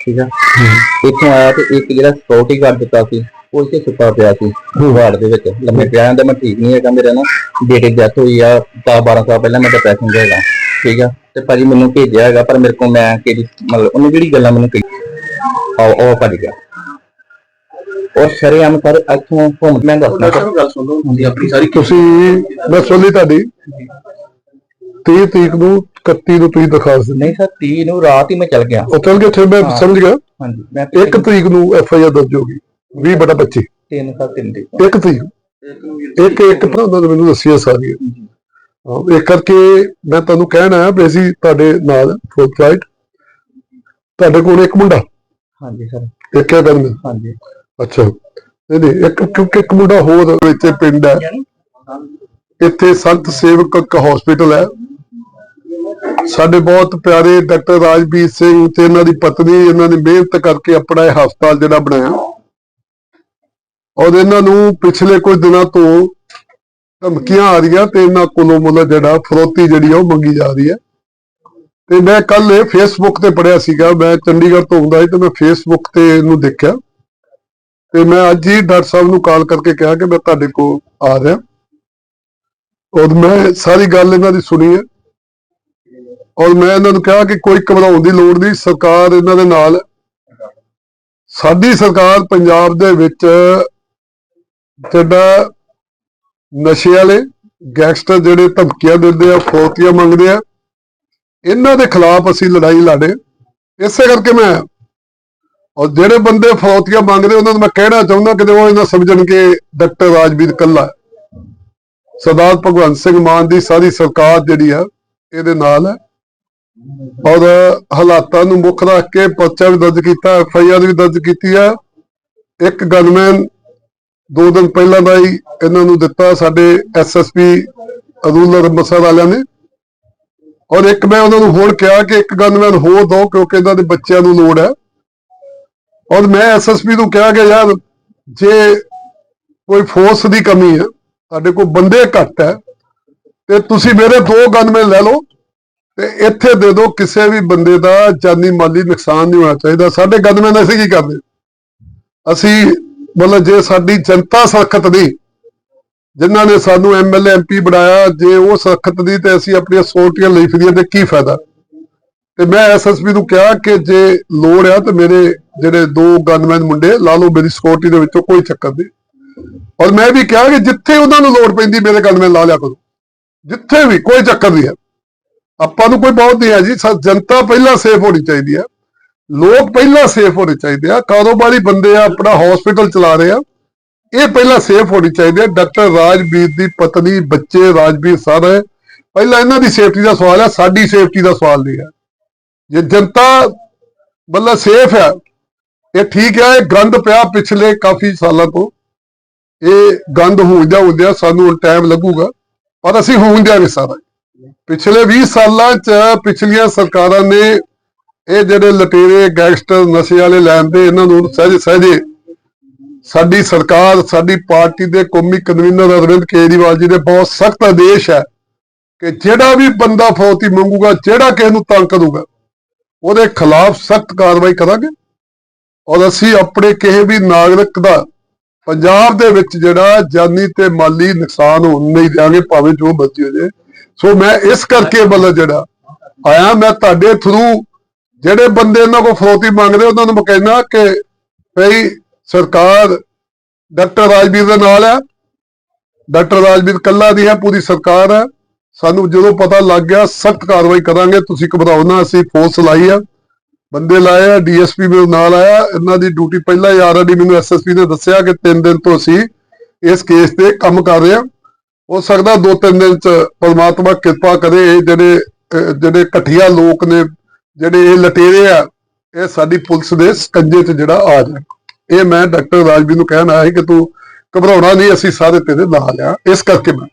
ਠੀਕ ਆ? ਇੱਥੋਂ ਆਇਆ ਤੇ ਇੱਕ ਜਿਹੜਾ ਸਕਿਉਰਟੀ ਗਾਰਡ ਦਿੱਤਾ ਸੀ ਉਹ ਇੱਥੇ ਸੁੱਤਾ ਪਿਆ ਸੀ ਵਾਰਡ ਦੇ ਵਿੱਚ। ਲੰਮੇ ਪਿਆ ਜਾਂਦਾ ਮੈਂ ਠੀਕ ਨਹੀਂ ਹੈਗਾ ਮੇਰਾ ਨਾ ਦੀ ਡੈਥ ਹੋਈ ਆ 10 12 ਸਾਲ ਪਹਿਲਾਂ ਮੈਂ ਡਿਪਰੈਸ਼ਨ ਦੇ ਹੈਗਾ ਠੀਕ ਆ? ਤੇ ਭਾਜੀ ਮੈਨੂੰ ਭੇਜਿਆ ਹੈਗਾ ਪਰ ਮੇਰੇ ਕੋਲ ਮੈਂ ਕਿਹੜੀ ਮਤਲਬ ਉਹਨੇ ਜਿਹੜੀ ਗੱਲਾਂ ਮੈਨੂੰ ਕਹੀ? ਉਹ ਉਹ ਭੱਜ ਗਿਆ ਔਰ ਸ਼ਰੇਆਮ ਕਰ ਇੱਥੋਂ ਘੁੰਮ ਮੈਂ ਦੱਸਣਾ ਗੱਲ ਸੁਣ ਲਓ ਹੁੰਦੀ ਆਪਣੀ ਸਾਰੀ ਤੁਸੀਂ ਮੈਂ ਸੁਣ ਲਈ ਤੁਹਾਡੀ। 30 ਤਰੀਕ ਨੂੰ 31 ਨੂੰ ਤੁਸੀਂ ਦਰਖਾਸਤ ਦਿੱਤੀ। ਨਹੀਂ ਸਰ 30 ਨੂੰ ਰਾਤ ਹੀ ਮੈਂ ਚਲ ਗਿਆ। ਉਹ ਚੱਲ ਕੇ ਫਿਰ ਮੈਂ ਹਾਂ। ਸਮਝ ਗਿਆ। ਹਾਂਜੀ ਮੈਂ 1 ਤਰੀਕ ਨੂੰ ਐਫ ਆਈ ਆਰ ਦਰਜ ਹੋ ਗਈ। 20 ਬਟਾ 25 ਤਿੰਨ ਸਾਲ ਤਿੰਨ ਦੀ। 1 ਤਰੀਕ। ਇੱਕ ਇੱਕ ਤਾਂ ਉਹਨਾਂ ਨੇ ਮੈਨੂੰ ਦੱਸਿਆ ਸਾਰੀ। ਹਾਂ ਇਹ ਕਰਕੇ ਮੈਂ ਤੁਹਾਨੂੰ ਕਹਿਣਾ ਹੈ ਵੀ ਅਸੀਂ ਤੁਹਾਡੇ ਨਾਲ ਫੁੱਲ ਫਲਾਈਟ ਤੁਹਾਡੇ ਕੋਲ ਇੱਕ ਮੁੰਡਾ। ਹਾਂਜੀ ਸਰ। ਇੱਕ ਹੈ ਗੱਲ ਹਾਂਜੀ। ਅੱਛਾ। ਨਹੀਂ ਨਹੀਂ ਇੱਕ ਕਿਉਂਕਿ ਇੱਕ ਮੁੰਡਾ ਹੋਰ ਇੱਥੇ ਪਿੰਡ ਹੈ। ਇੱਥੇ ਸੰਤ ਸੇਵਕ ਇੱਕ ਹਸਪੀਟਲ ਹੈ। ਸਾਡੇ ਬਹੁਤ ਪਿਆਰੇ ਡਾਕਟਰ ਰਾਜਵੀਰ ਸਿੰਘ ਤੇ ਇਹਨਾਂ ਦੀ ਪਤਨੀ, ਇਹਨਾਂ ਨੇ ਮਿਹਨਤ ਕਰਕੇ ਆਪਣਾ ਇਹ ਹਸਪਤਾਲ ਜਿਹੜਾ ਬਣਾਇਆ। ਔਰ ਇਹਨਾਂ ਨੂੰ ਪਿਛਲੇ ਕੁਝ ਦਿਨਾਂ ਤੋਂ ਧਮਕੀਆਂ ਆ ਰਹੀਆਂ ਤੇ ਇਹਨਾਂ ਕੋਲੋਂ ਮੁੱਲ ਜਿਹੜਾ ਫਰੋਤੀ ਜਿਹੜੀ ਆ ਉਹ ਮੰਗੀ ਜਾ ਰਹੀ ਹੈ। ਤੇ ਮੈਂ ਕੱਲ ਇਹ ਫੇਸਬੁੱਕ ਤੇ ਪੜਿਆ ਸੀਗਾ, ਮੈਂ ਚੰਡੀਗੜ੍ਹ ਤੋਂ ਆਉਂਦਾ ਸੀ ਤੇ ਮੈਂ ਫੇਸਬੁੱਕ ਤੇ ਇਹਨੂੰ ਦੇਖਿਆ। ਤੇ ਮੈਂ ਅੱਜ ਹੀ ਡਾਕਟਰ ਸਾਹਿਬ ਨੂੰ ਕਾਲ ਕਰਕੇ ਕਿਹਾ ਕਿ ਮੈਂ ਤੁਹਾਡੇ ਕੋਲ ਆ ਰਿਹਾ। ਔਰ ਮੈਂ ਸਾਰੀ ਗੱਲ ਇਹਨਾਂ ਦੀ ਸੁਣੀ ਹੈ। ਔਰ ਮੈਂ ਇਹਨਾਂ ਨੂੰ ਕਿਹਾ ਕਿ ਕੋਈ ਘਬਰਾਉਣ ਦੀ ਲੋੜ ਨਹੀਂ, ਸਰਕਾਰ ਇਹਨਾਂ ਦੇ ਨਾਲ ਸਾਡੀ ਸਰਕਾਰ ਪੰਜਾਬ ਦੇ ਵਿੱਚ ਜਿਹੜਾ ਨਸ਼ੇ ਵਾਲੇ ਗੈਂਗਸਟਰ ਜਿਹੜੇ ਧਮਕੀਆਂ ਦਿੰਦੇ ਆ ਫਰੋਤੀਆਂ ਮੰਗਦੇ ਆ, ਇਹਨਾਂ ਦੇ ਖਿਲਾਫ ਅਸੀਂ ਲੜਾਈ ਲੜੇ ਇਸੇ ਕਰਕੇ ਮੈਂ ਔਰ ਜਿਹੜੇ ਬੰਦੇ ਫਰੋਤੀਆਂ ਮੰਗਦੇ, ਉਹਨਾਂ ਨੂੰ ਮੈਂ ਕਹਿਣਾ ਚਾਹੁੰਦਾ ਕਿ ਉਹ ਇਹਨਾਂ ਸਮਝਣ ਕਿ ਡਾਕਟਰ ਰਾਜਵੀਰ ਕੱਲਾ ਸਰਦਾਰ ਭਗਵੰਤ ਸਿੰਘ ਮਾਨ ਦੀ ਸਾਰੀ ਸਰਕਾਰ ਜਿਹੜੀ ਆ, ਇਹਦੇ ਨਾਲ ਹੈ। ਔਰ ਹਾਲਾਤਾਂ ਨੂੰ ਮੁੱਖ ਰੱਖ ਕੇ ਪਰਚਾ ਵੀ ਦਰਜ ਕੀਤਾ, ਐਫ ਆਈ ਆਰ ਵੀ ਦਰਜ ਕੀਤੀ ਆ। ਇੱਕ ਗਨਮੈਨ ਦੋ ਦਿਨ ਪਹਿਲਾਂ ਦਾ ਹੀ ਇਹਨਾਂ ਨੂੰ ਦਿੱਤਾ ਸਾਡੇ S S P rural Amritsar ਵਾਲਿਆਂ ਨੇ। ਔਰ ਇੱਕ ਮੈਂ ਉਹਨਾਂ ਨੂੰ ਹੋਰ ਕਿਹਾ ਕਿ ਇੱਕ ਗਨਮੈਨ ਹੋਰ ਦੋ, ਕਿਉਂਕਿ ਇਹਨਾਂ ਦੇ ਬੱਚਿਆਂ ਨੂੰ ਲੋੜ ਹੈ। ਔਰ ਮੈਂ ਐਸਐਸਪੀ ਨੂੰ ਕਿਹਾ ਕਿ ਯਾਰ, ਜੇ ਕੋਈ ਫੋਰਸ ਦੀ ਕਮੀ ਹੈ, ਸਾਡੇ ਕੋਲ ਬੰਦੇ ਘੱਟ ਹੈ, ਤੇ ਤੁਸੀਂ ਮੇਰੇ ਦੋ ਗਨਮੈਨ ਲੈ ਲਓ। ਤੇ ਇੱਥੇ ਦੇ ਦਿਓ ਕਿਸੇ ਵੀ ਬੰਦੇ ਦਾ ਜਾਨੀ ਮਾਲੀ ਨੁਕਸਾਨ ਨਹੀਂ ਹੋਣਾ ਚਾਹੀਦਾ। ਸਾਡੇ ਗਨਮੈਨ ਅਸੀਂ ਕੀ ਕਰਦੇ? ਅਸੀਂ ਮਤਲਬ ਜੇ ਸਾਡੀ ਜਨਤਾ ਸਖਤ ਨਹੀਂ ਜਿਨ੍ਹਾਂ ਨੇ ਸਾਨੂੰ ਐਮਐਲਏ ਐਮਪੀ ਬਣਾਇਆ, ਜੇ ਉਹ ਸਖਤ ਨਹੀਂ ਤੇ ਅਸੀਂ ਆਪਣੀਆਂ ਸੋਟੀਆਂ ਲਈ ਫਿਰੀਏ ਤੇ ਕੀ ਫਾਇਦਾ? ਤੇ ਮੈਂ ਐਸਐਸਪੀ ਨੂੰ ਕਿਹਾ ਕਿ ਜੇ ਲੋੜ ਆ ਤੇ ਮੇਰੇ ਜਿਹੜੇ ਦੋ ਗਨਮੈਨ ਮੁੰਡੇ ਲਾ ਲਓ ਮੇਰੀ ਸਿਕਿਉਰਿਟੀ ਦੇ ਵਿੱਚੋਂ ਕੋਈ ਚੱਕਰ ਨਹੀਂ। ਔਰ ਮੈਂ ਵੀ ਕਿਹਾ ਕਿ ਜਿੱਥੇ ਉਹਨਾਂ ਨੂੰ ਲੋੜ ਪੈਂਦੀ ਮੇਰੇ ਗਨਮੈਨ ਲਾ ਲਿਆ ਕਰੋ। ਜਿੱਥੇ ਵੀ ਕੋਈ ਚੱਕਰ ਨਹੀਂ ਹੈ। ਆਪਾਂ ਨੂੰ ਕੋਈ ਬਹੁਤ ਨਹੀਂ ਹੈ ਜੀ, ਸ- ਜਨਤਾ ਪਹਿਲਾਂ ਸੇਫ ਹੋਣੀ ਚਾਹੀਦੀ ਹੈ। ਲੋਕ ਪਹਿਲਾਂ ਸੇਫ ਹੋਣੇ ਚਾਹੀਦੇ ਆ। ਕਾਰੋਬਾਰੀ ਬੰਦੇ ਆ, ਆਪਣਾ ਹਸਪੀਟਲ ਚਲਾ ਰਹੇ ਆ। ਇਹ ਪਹਿਲਾਂ ਸੇਫ ਹੋਣੀ ਚਾਹੀਦੀ ਹੈ। ਡਾਕਟਰ ਰਾਜਵੀਰ ਦੀ ਪਤਨੀ, ਬੱਚੇ, ਰਾਜਵੀਰ ਸਾਰੇ। ਪਹਿਲਾਂ ਇਹਨਾਂ ਦੀ ਸੇਫਟੀ ਦਾ ਸਵਾਲ ਹੈ ਸਾਡੀ ਸੇਫਟੀ ਦਾ ਸਵਾਲ ਨਹੀਂ ਹੈ ਜੇ ਜਨਤਾ ਮਤਲਬ ਸੇਫ ਹੈ ਇਹ ਠੀਕ ਹੈ ਇਹ ਗੰਦ ਪਿਆ ਪਿਛਲੇ ਕਾਫੀ ਸਾਲਾਂ ਤੋਂ। ਇਹ ਗੰਦ ਹੁੰਦਿਆ ਹੁੰਦਿਆ ਸਾਨੂੰ ਟਾਈਮ ਲੱਗੂਗਾ। ਪਰ ਅਸੀਂ ਹੋਣ ਵੀ ਸਾਰਾ। ਪਿਛਲੇ 20 ਸਾਲਾਂ ਚ ਪਿਛਲੀਆਂ ਸਰਕਾਰਾਂ ਨੇ ਇਹ ਜਿਹੜੇ ਲਟੇਰੇ ਗੈਂਗਸਟਰ ਨਸ਼ੇ ਵਾਲੇ ਲੈਂਦੇ, ਇਹਨਾਂ ਨੂੰ ਸਹਿਜ ਸਹਿਜੇ ਸਾਡੀ ਸਰਕਾਰ, ਸਾਡੀ ਪਾਰਟੀ ਦੇ ਕੌਮੀ ਕਨਵੀਨਰ ਅਰਵਿੰਦ ਕੇਜਰੀਵਾਲ ਜੀ ਦੇ ਬਹੁਤ ਸਖਤ ਆਦੇਸ਼ ਹੈ ਕਿ ਜਿਹੜਾ ਵੀ ਬੰਦਾ ਫੌਤੀ ਮੰਗੂਗਾ, ਜਿਹੜਾ ਕਿਸੇ ਨੂੰ ਤੰਗ ਕਰੂਗਾ, ਉਹਦੇ ਖਿਲਾਫ ਸਖਤ ਕਾਰਵਾਈ ਕਰਾਂਗੇ। ਔਰ ਅਸੀਂ ਆਪਣੇ ਕਿਸੇ ਵੀ ਨਾਗਰਿਕ ਦਾ ਪੰਜਾਬ ਦੇ ਵਿੱਚ ਜਿਹੜਾ ਜਾਨੀ ਤੇ ਮਾਲੀ ਨੁਕਸਾਨ ਹੋਣ ਨਹੀਂ ਦਿਆਂਗੇ, ਭਾਵੇਂ ਜੋ ਮਰਜ਼ੀ ਹੋ ਜਾਏ ਸੋ ਮੈਂ ਇਸ ਕਰਕੇ ਮਤਲਬ ਜਿਹੜਾ ਆਇਆ, ਮੈਂ ਤੁਹਾਡੇ ਥਰੂ ਜਿਹੜੇ ਬੰਦੇ ਇਹਨਾਂ ਕੋਲ ਫਰੋਤੀ ਮੰਗਦੇ, ਉਹਨਾਂ ਨੂੰ ਮੈਂ ਕਹਿਣਾ ਕਿ ਭਈ ਸਰਕਾਰ ਡਾਕਟਰ ਰਾਜਵੀਰ ਦੇ ਨਾਲ ਹੈ। ਡਾਕਟਰ ਰਾਜਵੀਰ ਕੱਲਾ ਦੀ ਹੈ, ਪੂਰੀ ਸਰਕਾਰ ਹੈ। ਸਾਨੂੰ ਜਦੋਂ ਪਤਾ ਲੱਗ ਗਿਆ, ਸਖਤ ਕਾਰਵਾਈ ਕਰਾਂਗੇ। ਤੁਸੀਂ ਘਬਰਾਓ ਨਾ, ਅਸੀਂ ਫੋਰਸ ਲਾਈ ਆ। ਬੰਦੇ ਲਾਏ ਆ, ਡੀਐਸਪੀ ਮੇਰੇ ਨਾਲ ਆਇਆ। ਇਹਨਾਂ ਦੀ ਡਿਊਟੀ ਪਹਿਲਾਂ ਹੀ ਆਲਰੇਡੀ ਮੈਨੂੰ ਐਸਐਸਪੀ ਨੇ ਦੱਸਿਆ ਕਿ 3 ਦਿਨ ਤੋਂ ਅਸੀਂ ਇਸ ਕੇਸ ਤੇ ਕੰਮ ਕਰ ਰਹੇ ਹਾਂ। ਹੋ ਸਕਦਾ 2-3 ਦਿਨ ਚ ਪਰਮਾਤਮਾ ਕਿਰਪਾ ਕਰੇ, ਇਹ ਜਿਹੜੇ ਜਿਹੜੇ ਘਟੀਆ ਲੋਕ ਨੇ, ਜਿਹੜੇ ਇਹ ਲਟੇਰੇ ਆ, ਇਹ ਸਾਡੀ ਪੁਲਿਸ ਦੇ ਸਕੰਜੇ 'ਚ ਜਿਹੜਾ ਆ ਜਾਣ ਇਹ ਮੈਂ ਡਾਕਟਰ ਰਾਜਵੀਰ ਨੂੰ ਕਹਿਣ ਆਇਆ ਸੀ ਕਿ ਤੂੰ ਘਬਰਾਉਣਾ ਨਹੀਂ, ਅਸੀਂ ਸਾਰੇ ਤੇਰੇ ਨਾਲ ਆ। ਇਸ ਕਰਕੇ ਮੈਂ